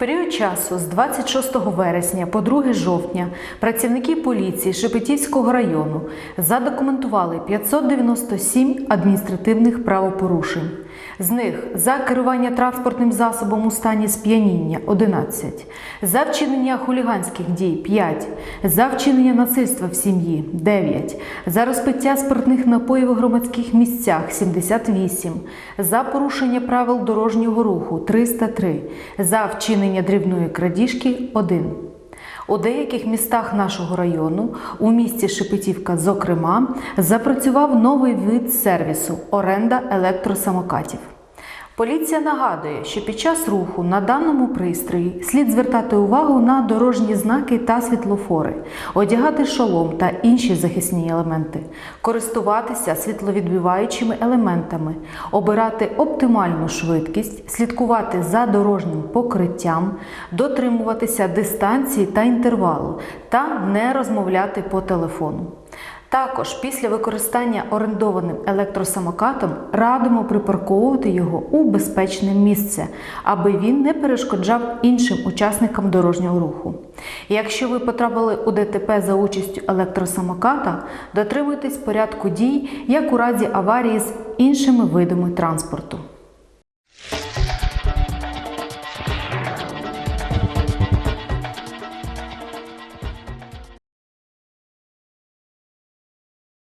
період часу з 26 вересня по 2 жовтня працівники поліції Шепетівського району задокументували 597 адміністративних правопорушень. З них за керування транспортним засобом у стані сп'яніння 11, за вчинення хуліганських дій 5, за вчинення насильства в сім'ї 9, за розпиття спиртних напоїв у громадських місцях 78, за порушення правил дорожнього руху 303, за вчинення дрібної крадіжки 1. У деяких містах нашого району, у місті Шепетівка, зокрема, запрацював новий вид сервісу оренда електросамокатів. Поліція нагадує, що під час руху на даному пристрої слід звертати увагу на дорожні знаки та світлофори, одягати шолом та інші захисні елементи, користуватися світловідбиваючими елементами, обирати оптимальну швидкість, слідкувати за дорожнім покриттям, дотримуватися дистанції та інтервалу та не розмовляти по телефону. Також після використання орендованим електросамокатом радимо припарковувати його у безпечне місце, аби він не перешкоджав іншим учасникам дорожнього руху. Якщо ви потрапили у ДТП за участю електросамоката, дотримуйтесь порядку дій, як у разі аварії з іншими видами транспорту.